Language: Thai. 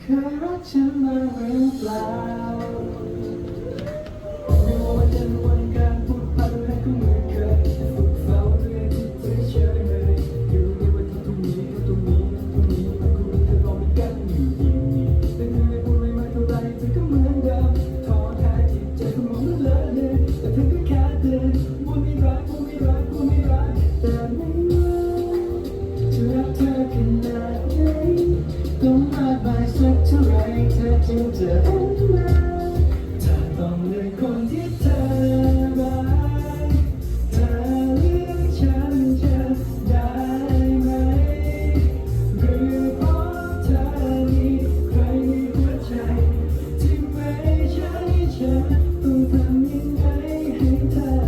เคยรักฉันมาหรือเปล่า เธอจึงจะรู้ว่าถ้าต้องเลืคนที่เธอไว้เธอเลือกฉันจะได้ไหม หรือเพราะเธอมีใครในหัวใจ ที่ไม่ใช่ฉันต้องทำยังไงให้เธอ